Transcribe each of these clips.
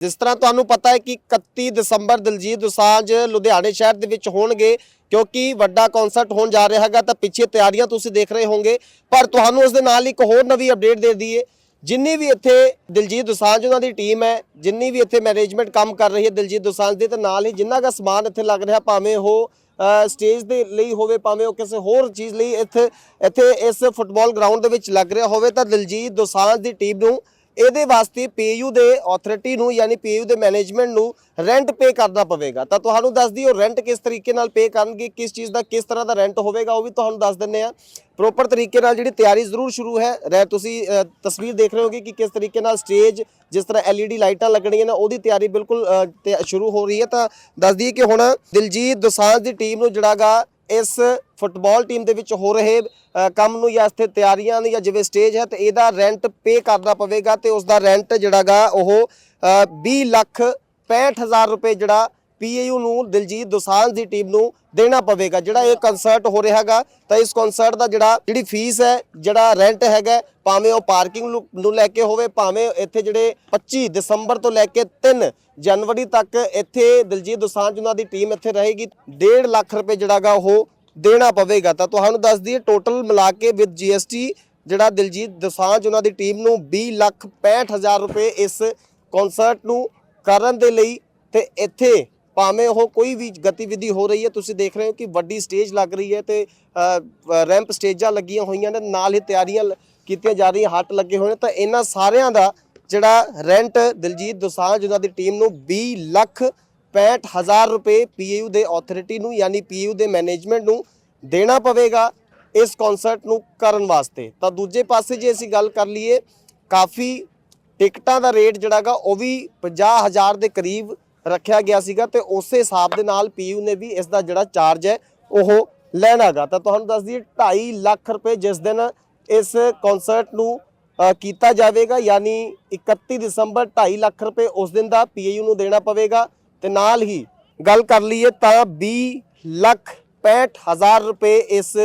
ਜਿਸ ਤਰ੍ਹਾਂ ਤੁਹਾਨੂੰ ਪਤਾ ਹੈ ਕਿ 31 ਦਸੰਬਰ ਦਿਲਜੀਤ ਦੋਸਾਂਝ ਲੁਧਿਆਣੇ ਸ਼ਹਿਰ ਦੇ ਵਿੱਚ ਹੋਣਗੇ, ਕਿਉਂਕਿ ਵੱਡਾ ਕਨਸਰਟ ਹੋਣ ਜਾ ਰਿਹਾ ਹੈਗਾ, ਤਾਂ ਪਿੱਛੇ ਤਿਆਰੀਆਂ ਤੁਸੀਂ ਦੇਖ ਰਹੇ ਹੋਵੋਗੇ। ਪਰ ਤੁਹਾਨੂੰ ਉਸ ਦੇ ਨਾਲ ਇੱਕ ਹੋਰ ਨਵੀਂ ਅਪਡੇਟ ਦੇ ਦਈਏ। ਜਿੰਨੀ ਵੀ ਇੱਥੇ ਦਿਲਜੀਤ ਦੋਸਾਂਝ ਉਹਨਾਂ ਦੀ ਟੀਮ ਹੈ, ਜਿੰਨੀ ਵੀ ਇੱਥੇ ਮੈਨੇਜਮੈਂਟ ਕੰਮ ਕਰ ਰਹੀ ਹੈ ਦਿਲਜੀਤ ਦੋਸਾਂਝ ਦੇ, ਤੇ ਨਾਲ ਹੀ ਜਿੰਨਾ ਦਾ ਸਮਾਨ ਇੱਥੇ ਲੱਗ ਰਿਹਾ, ਭਾਵੇਂ ਉਹ ਸਟੇਜ ਦੇ ਲਈ ਹੋਵੇ, ਭਾਵੇਂ ਉਹ ਕਿਸੇ ਹੋਰ ਚੀਜ਼ ਲਈ ਇੱਥੇ ਇੱਥੇ ਇਸ ਫੁੱਟਬਾਲ ਗਰਾਊਂਡ ਦੇ ਵਿੱਚ ਲੱਗ ਰਿਹਾ ਹੋਵੇ, ਤਾਂ ਦਿਲਜੀਤ ਦੋਸਾਂਝ ਦੀ ਟੀਮ ਨੂੰ ਇਹਦੇ ਵਾਸਤੇ ਪੀਯੂ ਦੇ ਅਥਾਰਟੀ ਨੂੰ, ਯਾਨੀ ਪੀਯੂ ਦੇ ਮੈਨੇਜਮੈਂਟ ਨੂੰ ਰੈਂਟ ਪੇ ਕਰਨਾ ਪਵੇਗਾ। ਤਾਂ ਤੁਹਾਨੂੰ ਦੱਸ ਦਈਏ ਉਹ ਰੈਂਟ ਕਿਸ ਤਰੀਕੇ ਨਾਲ ਪੇ ਕਰਨਗੇ, ਕਿਸ ਚੀਜ਼ ਦਾ, ਕਿਸ ਤਰ੍ਹਾਂ ਦਾ ਰੈਂਟ ਹੋਵੇਗਾ, ਉਹ ਵੀ ਤੁਹਾਨੂੰ ਦੱਸ ਦਿੰਨੇ ਆ ਪ੍ਰੋਪਰ ਤਰੀਕੇ ਨਾਲ ਜਿਹੜੀ ਤਿਆਰੀ ਜ਼ਰੂਰ ਸ਼ੁਰੂ ਹੈ। ਰਹਿ ਤੁਸੀਂ ਤਸਵੀਰ ਦੇਖ ਰਹੇ ਹੋਗੇ ਕਿ ਕਿਸ ਤਰੀਕੇ ਨਾਲ ਸਟੇਜ ਜਿਸ ਤਰ੍ਹਾਂ LED ਲਾਈਟਾਂ ਲੱਗਣੀਆਂ ਨੇ, ਉਹਦੀ ਤਿਆਰੀ ਬਿਲਕੁਲ ਸ਼ੁਰੂ ਹੋ ਰਹੀ ਹੈ। ਤਾਂ ਦੱਸ ਦਈਏ ਕਿ ਹੁਣ ਦਿਲਜੀਤ ਦੋਸਾਂਝ ਦੀ ਟੀਮ ਨੂੰ ਜਿਹੜਾਗਾ ਇਸ ਫੁੱਟਬਾਲ ਟੀਮ ਦੇ ਵਿੱਚ ਹੋ ਰਹੇ ਕੰਮ ਨੂੰ ਜਾਂ ਇੱਥੇ ਤਿਆਰੀਆਂ ਨੂੰ ਜਾਂ ਜਿਵੇਂ ਸਟੇਜ ਹੈ ਤੇ ਇਹਦਾ ਰੈਂਟ ਪੇ ਕਰਨਾ ਪਵੇਗਾ ਤੇ ਉਸ ਦਾ ਰੈਂਟ ਜਿਹੜਾਗਾ ਉਹ ਅ, 20 ਲੱਖ 65000 ਰੁਪਏ ਜਿਹੜਾ ਪੀਏਯੂ ਨੂੰ ਦਿਲਜੀਤ ਦੋਸਾਂਝ ਦੀ ਟੀਮ ਨੂੰ ਦੇਣਾ ਪਵੇਗਾ। ਜਿਹੜਾ ਇਹ ਕਨਸਰਟ ਹੋ ਰਿਹਾਗਾ ਤਾਂ ਇਸ ਕਨਸਰਟ ਦਾ ਜਿਹੜਾ ਜਿਹੜੀ ਫੀਸ ਹੈ ਜਿਹੜਾ ਰੈਂਟ ਹੈਗਾ ਭਾਵੇਂ ਉਹ ਪਾਰਕਿੰਗ ਨੂੰ ਨੂੰ ਲੈ ਕੇ ਹੋਵੇ ਭਾਵੇਂ ਇੱਥੇ ਜਿਹੜੇ 25 ਦਸੰਬਰ ਤੋਂ ਲੈ ਕੇ 3 ਜਨਵਰੀ ਤੱਕ ਇੱਥੇ ਦਿਲਜੀਤ ਦੋਸਾਂਝ ਉਹਨਾਂ ਦੀ ਟੀਮ ਇੱਥੇ ਰਹੇਗੀ। 1.5 ਲੱਖ ਰੁਪਏ ਜਿਹੜਾਗਾ ਉਹ ਦੇਣਾ ਪਵੇਗਾ, ਤਾਂ ਤੁਹਾਨੂੰ ਦੱਸ ਦਈਏ ਟੋਟਲ ਮਿਲਾ ਕੇ ਵਿਦ ਜੀਐਸਟੀ ਜਿਹੜਾ ਦਿਲਜੀਤ ਦੋਸਾਂਝ ਉਹਨਾਂ ਦੀ ਟੀਮ ਨੂੰ 20 ਲੱਖ 65000 ਰੁਪਏ ਇਸ ਕਨਸਰਟ ਨੂੰ ਕਰਨ ਦੇ ਲਈ ਤੇ ਇੱਥੇ ਭਾਵੇਂ ਉਹ ਕੋਈ ਵੀ ਗਤੀਵਿਧੀ ਹੋ ਰਹੀ ਹੈ, ਤੁਸੀਂ ਦੇਖ ਰਹੇ ਹੋ ਕਿ ਵੱਡੀ ਸਟੇਜ ਲੱਗ ਰਹੀ ਹੈ ਤੇ ਰੈਂਪ ਸਟੇਜਾਂ ਲੱਗੀਆਂ ਹੋਈਆਂ ਨੇ, ਨਾਲ ਹੀ ਤਿਆਰੀਆਂ ਲ- ਕੀਤੀਆਂ ਜਾ ਰਹੀਆਂ, ਹੱਟ ਲੱਗੇ ਹੋਏ ਨੇ, ਤਾਂ ਇਹਨਾਂ ਸਾਰਿਆਂ ਦਾ ਜਿਹੜਾ ਰੈਂਟ ਦਿਲਜੀਤ ਦੋਸਾਂਝ ਉਹਨਾਂ ਦੀ ਟੀਮ ਨੂੰ 20 ਲੱਖ 65000 ਰੁਪਏ ਪੀਯੂ ਦੇ ਅਥਾਰਟੀ ਨੂੰ, ਯਾਨੀ ਪੀਯੂ ਦੇ ਮੈਨੇਜਮੈਂਟ ਨੂੰ ਦੇਣਾ ਪਵੇਗਾ ਇਸ ਕਨਸਰਟ ਨੂੰ ਕਰਨ ਵਾਸਤੇ। ਤਾਂ ਦੂਜੇ ਪਾਸੇ ਜੇ ਅਸੀਂ ਗੱਲ ਕਰ ਲਈਏ, ਕਾਫੀ ਟਿਕਟਾਂ ਦਾ ਰੇਟ ਜਿਹੜਾਗਾ, ਉਹ ਵੀ 50000 ਦੇ ਕਰੀਬ ਰੱਖਿਆ ਗਿਆ ਸੀਗਾ ਤੇ ਉਸੇ ਹਿਸਾਬ ਦੇ ਨਾਲ ਪੀਯੂ ਨੇ ਵੀ ਇਸ ਦਾ ਜਿਹੜਾ ਚਾਰਜ ਹੈ, ਉਹ ਲੈਣਾਗਾ। ਤਾਂ ਤੁਹਾਨੂੰ ਦੱਸ ਦਈਏ 2.5 ਲੱਖ ਰੁਪਏ ਜਿਸ ਦਿਨ ਇਸ ਕਨਸਰਟ ਨੂੰ ਕੀਤਾ ਜਾਵੇਗਾ, ਯਾਨੀ 31 ਦਸੰਬਰ 2.5 ਲੱਖ ਰੁਪਏ ਉਸ ਦਿਨ ਦਾ ਪੀਯੂ ਨੂੰ ਦੇਣਾ ਪਵੇਗਾ। ਤੇ ਨਾਲ ਹੀ ਗੱਲ ਕਰ ਲਈਏ ਤਾਂ 20 ਲੱਖ 65000 ਰੁਪਏ ਇਸ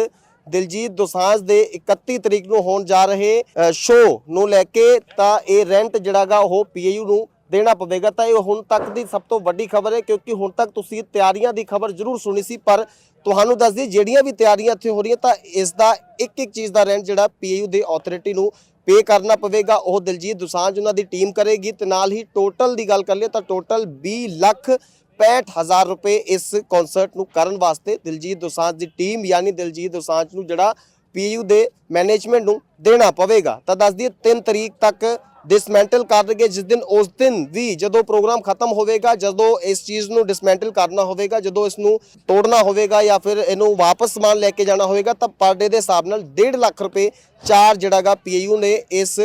ਦਿਲਜੀਤ ਦੋਸਾਂਝ ਦੇ 31 ਤਰੀਕ ਨੂੰ ਹੋਣ ਜਾ ਰਹੇ ਸ਼ੋਅ ਨੂੰ ਲੈ ਕੇ ਤਾਂ ਇਹ ਰੈਂਟ ਜਿਹੜਾਗਾ ਉਹ ਪੀਏਯੂ ਨੂੰ ਦੇਣਾ ਪਵੇਗਾ। ਤਾਂ ਇਹ ਹੁਣ ਤੱਕ ਦੀ ਸਭ ਤੋਂ ਵੱਡੀ ਖਬਰ ਹੈ ਕਿਉਂਕਿ ਹੁਣ ਤੱਕ ਤੁਸੀਂ ਤਿਆਰੀਆਂ ਦੀ ਖਬਰ ਜ਼ਰੂਰ ਸੁਣੀ ਸੀ, ਪਰ ਤੁਹਾਨੂੰ ਦੱਸ ਦਈਏ ਜਿਹੜੀਆਂ ਵੀ ਤਿਆਰੀਆਂ ਇੱਥੇ ਹੋ ਰਹੀਆਂ ਤਾਂ ਇਸ ਦਾ ਇੱਕ ਇੱਕ ਚੀਜ਼ ਦਾ ਰੈਂਟ ਜਿਹੜਾ ਪੀਏਯੂ ਦੇ ਅਥਾਰਟੀ ਨੂੰ ਪੇ ਕਰਨਾ ਪਵੇਗਾ, ਉਹ ਦਿਲਜੀਤ ਦੋਸਾਂਝ ਉਹਨਾਂ ਦੀ ਟੀਮ ਕਰੇਗੀ ਤੇ ਨਾਲ ਹੀ ਟੋਟਲ ਦੀ ਗੱਲ ਕਰ ਲਈਏ ਤਾਂ ਟੋਟਲ 20 ਲੱਖ 65000 ਰੁਪਏ ਇਸ ਕਨਸਰਟ ਨੂੰ ਕਰਨ ਵਾਸਤੇ ਦਿਲਜੀਤ ਦੋਸਾਂਝ ਦੀ ਟੀਮ ਯਾਨੀ ਦਿਲਜੀਤ ਦੋਸਾਂਝ ਨੂੰ ਜਿਹੜਾ ਪੀਯੂ ਦੇ ਮੈਨੇਜਮੈਂਟ ਨੂੰ ਦੇਣਾ ਪਵੇਗਾ। ਤਾਂ ਦੱਸ ਦਈਏ 3 ਤਰੀਕ ਤੱਕ ਡਿਸਮੈਂਟਲ ਕਰ ਕਰਨਗੇ, ਜਿਸ ਦਿਨ, ਉਸ ਦਿਨ ਵੀ ਜਦੋਂ ਪ੍ਰੋਗਰਾਮ ਖਤਮ ਹੋਵੇਗਾ, ਜਦੋਂ ਇਸ ਚੀਜ਼ ਨੂੰ ਡਿਸਮੈਂਟਲ ਕਰਨਾ ਹੋਵੇਗਾ, ਜਦੋਂ ਇਸ ਨੂੰ ਤੋੜਨਾ ਹੋਵੇਗਾ ਜਾਂ ਫਿਰ ਇਹਨੂੰ ਵਾਪਸ ਸਮਾਨ ਲੈ ਕੇ ਜਾਣਾ ਹੋਵੇਗਾ, ਤਾਂ ਪਰ ਡੇ ਦੇ ਹਿਸਾਬ ਨਾਲ 1.5 ਲੱਖ ਰੁਪਏ ਚਾਰ ਜਿਹੜਾਗਾ ਪੀਯੂ ਨੇ ਇਸ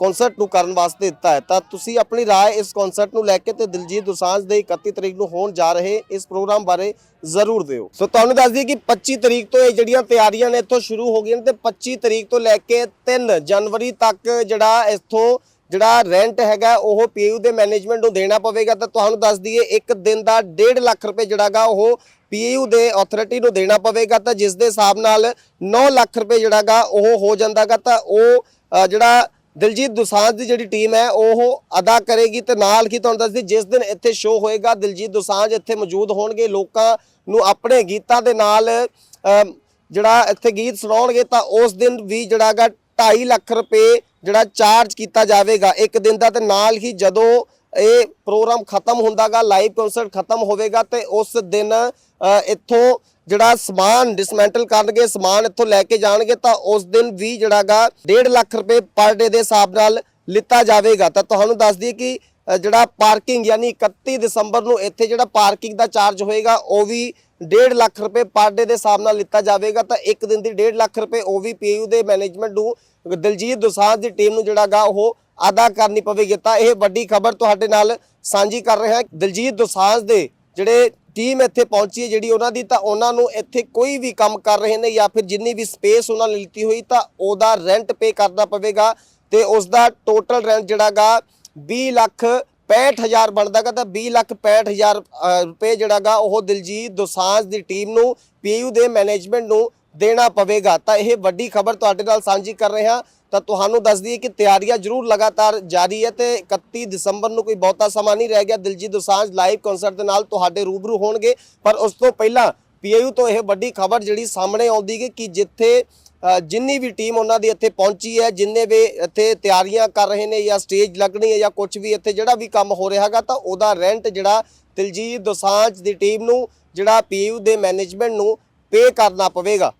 ਕਨਸਰਟ ਨੂੰ ਕਰਨ ਵਾਸਤੇ ਦਿੱਤਾ ਹੈ। ਤਾਂ ਤੁਸੀਂ ਆਪਣੀ ਰਾਏ ਇਸ ਕਨਸਰਟ ਨੂੰ ਲੈ ਕੇ ਤੇ ਦਿਲਜੀਤ ਦੁਸਾਂਝ ਦੇ 31 ਤਰੀਕ ਨੂੰ ਹੋਣ ਜਾ ਰਹੇ ਇਸ ਪ੍ਰੋਗਰਾਮ ਬਾਰੇ ਜ਼ਰੂਰ ਦਿਓ। ਸੋ ਤੁਹਾਨੂੰ ਦੱਸ ਦਈਏ ਕਿ 25 ਤਰੀਕ ਤੋਂ ਇਹ ਜਿਹੜੀਆਂ ਤਿਆਰੀਆਂ ਨੇ, ਇੱਥੋਂ ਸ਼ੁਰੂ ਹੋ ਗਈਆਂ ਤੇ 25 ਤਰੀਕ ਤੋਂ ਲੈ ਕੇ 3 ਜਨਵਰੀ ਤੱਕ ਜਿਹੜਾ ਇੱਥੋਂ ਜਿਹੜਾ ਰੈਂਟ ਹੈਗਾ, ਉਹ ਪੀਯੂ ਦੇ ਮੈਨੇਜਮੈਂਟ ਨੂੰ ਦੇਣਾ ਪਵੇਗਾ, ਤਾਂ ਤੁਹਾਨੂੰ ਦੱਸ ਦਈਏ, ਇੱਕ ਦਿਨ ਦਾ 1.5 ਲੱਖ ਰੁਪਏ ਜਿਹੜਾਗਾ ਉਹ ਪੀਯੂ ਦੇ ਅਥਾਰਟੀ ਨੂੰ ਦੇਣਾ ਪਵੇਗਾ, ਤਾਂ ਜਿਸ ਦੇ ਹਿਸਾਬ ਨਾਲ 9 ਲੱਖ ਰੁਪਏ ਜਿਹੜਾਗਾ ਉਹ ਹੋ ਜਾਂਦਾਗਾ, ਤਾਂ ਉਹ ਜਿਹੜਾ ਦਿਲਜੀਤ ਦੋਸਾਂਝ ਦੀ ਜਿਹੜੀ ਟੀਮ ਹੈ, ਉਹ ਅਦਾ ਕਰੇਗੀ, ਤੇ ਨਾਲ ਹੀ ਤੁਹਾਨੂੰ ਦੱਸਦੀ, ਜਿਸ ਦਿਨ ਇੱਥੇ ਸ਼ੋਅ ਹੋਏਗਾ, ਦਿਲਜੀਤ ਦੋਸਾਂਝ ਇੱਥੇ ਮੌਜੂਦ ਹੋਣਗੇ, ਲੋਕਾਂ ਨੂੰ ਆਪਣੇ ਗੀਤਾਂ ਦੇ ਨਾਲ ਜਿਹੜਾ ਇੱਥੇ ਗੀਤ ਸੁਣਾਉਣਗੇ, ਤਾਂ ਉਸ ਦਿਨ ਵੀ ਜਿਹੜਾਗਾ 2.5 ਲੱਖ ਰੁਪਏ ਜਿਹੜਾ ਚਾਰਜ ਕੀਤਾ ਜਾਵੇਗਾ, ਇੱਕ ਦਿਨ ਦਾ ਤੇ ਨਾਲ ਹੀ ਜਦੋਂ ਇਹ ਪ੍ਰੋਗਰਾਮ ਖਤਮ ਹੁੰਦਾਗਾ ਲਾਈਵ ਕਨਸਰਟ ਖਤਮ ਹੋਵੇਗਾ ਤੇ ਉਸ ਦਿਨ ਇੱਥੋਂ ਜਿਹੜਾ ਸਮਾਨ ਡਿਸਮੈਂਟਲ ਕਰਨਗੇ, ਸਮਾਨ ਇੱਥੋਂ ਲੈ ਕੇ ਜਾਣਗੇ, ਤਾਂ ਉਸ ਦਿਨ ਵੀ ਜਿਹੜਾਗਾ 1.5 ਲੱਖ ਰੁਪਏ ਪਰ ਡੇ ਦੇ ਹਿਸਾਬ ਨਾਲ ਲਿੱਤਾ ਜਾਵੇਗਾ। ਤਾਂ ਤੁਹਾਨੂੰ ਦੱਸ ਦਈਏ ਕਿ ਜਿਹੜਾ ਪਾਰਕਿੰਗ ਯਾਨੀ 31 ਦਸੰਬਰ ਨੂੰ ਇੱਥੇ ਜਿਹੜਾ ਪਾਰਕਿੰਗ ਦਾ ਚਾਰਜ ਹੋਏਗਾ, ਉਹ ਵੀ 1.5 ਲੱਖ ਰੁਪਏ ਪਰ ਡੇ ਦੇ ਹਿਸਾਬ ਨਾਲ ਲਿੱਤਾ ਜਾਵੇਗਾ, ਤਾਂ ਇੱਕ ਦਿਨ ਦੀ 1.5 ਲੱਖ ਰੁਪਏ ਉਹ ਵੀ ਪੀਯੂ ਦੇ ਮੈਨੇਜਮੈਂਟ ਨੂੰ, ਦਲਜੀਤ ਦੋਸਾਂਝ ਦੀ ਟੀਮ ਨੂੰ ਜਿਹੜਾਗਾ ਉਹ ਅਦਾ ਕਰਨੀ ਪਵੇਗੀ। ਤਾਂ ਇਹ ਵੱਡੀ ਖਬਰ ਤੁਹਾਡੇ ਨਾਲ ਸਾਂਝੀ ਕਰ ਰਹੇ ਹਾਂ। ਦਿਲਜੀਤ ਦੋਸਾਂਝ ਦੇ ਜਿਹੜੇ ਟੀਮ ਇੱਥੇ ਪਹੁੰਚੀ ਹੈ, ਜਿਹੜੀ ਉਹਨਾਂ ਦੀ, ਤਾਂ ਉਹਨਾਂ ਨੂੰ ਇੱਥੇ ਕੋਈ ਵੀ ਕੰਮ ਕਰ ਰਹੇ ਨੇ ਜਾਂ ਫਿਰ ਜਿੰਨੀ ਵੀ ਸਪੇਸ ਉਹਨਾਂ ਨੇ ਲਿੱਤੀ ਹੋਈ, ਤਾਂ ਉਹਦਾ ਰੈਂਟ ਪੇ ਕਰਨਾ ਪਵੇਗਾ ਤੇ ਉਸ ਦਾ ਟੋਟਲ ਰੈਂਟ ਜਿਹੜਾਗਾ 20 ਲੱਖ 65000 ਬਣਦਾਗਾ ਤਾਂ 20 ਲੱਖ 65000 ਅ, ਰੁਪਏ ਜਿਹੜਾਗਾ ਉਹ ਦਿਲਜੀਤ ਦੋਸਾਂਝ ਦੀ ਟੀਮ ਨੂੰ ਪੀਯੂ ਦੇ ਮੈਨੇਜਮੈਂਟ ਨੂੰ ਦੇਣਾ ਪਵੇਗਾ। ਤਾਂ ਇਹ ਵੱਡੀ ਖਬਰ ਤੁਹਾਡੇ ਨਾਲ ਸਾਂਝੀ ਕਰ ਰਹੇ। ਹਾਂ ਤਾਂ ਤੁਹਾਨੂੰ ਦੱਸ ਦਈਏ ਕਿ ਤਿਆਰੀਆਂ ਜ਼ਰੂਰ ਲਗਾਤਾਰ ਜਾਰੀ ਹੈ ਤੇ 31 ਦਸੰਬਰ ਨੂੰ ਕੋਈ ਬਹੁਤਾ ਸਮਾਂ ਨਹੀਂ ਰਹਿ ਗਿਆ। ਦਿਲਜੀਤ ਦੋਸਾਂਝ ਲਾਈਵ ਕਨਸਰਟ ਦੇ ਨਾਲ ਤੁਹਾਡੇ ਰੂਬਰੂ ਹੋਣਗੇ। ਪਰ ਉਸ ਤੋਂ ਪਹਿਲਾਂ ਪੀਏਯੂ ਤੋਂ ਇਹ ਵੱਡੀ ਖਬਰ ਜਿਹੜੀ ਸਾਹਮਣੇ ਆਉਂਦੀ ਹੈ ਕਿ ਜਿੱਥੇ ਜਿੰਨੀ ਵੀ ਟੀਮ ਉਹਨਾਂ ਦੀ ਇੱਥੇ ਪਹੁੰਚੀ ਹੈ, ਜਿੰਨੇ ਵੀ ਇੱਥੇ ਤਿਆਰੀਆਂ ਕਰ ਰਹੇ ਨੇ ਜਾਂ ਸਟੇਜ ਲੱਗਣੀ ਹੈ ਜਾਂ ਕੁਝ ਵੀ ਇੱਥੇ ਜਿਹੜਾ ਵੀ ਕੰਮ ਹੋ ਰਿਹਾ ਹੈਗਾ, ਤਾਂ ਉਹਦਾ ਰੈਂਟ ਜਿਹੜਾ ਦਿਲਜੀਤ ਦੋਸਾਂਝ ਦੀ ਟੀਮ ਨੂੰ, ਜਿਹੜਾ ਪੀਯੂ ਦੇ ਮੈਨੇਜਮੈਂਟ ਨੂੰ ਪੇ ਕਰਨਾ ਪਵੇਗਾ।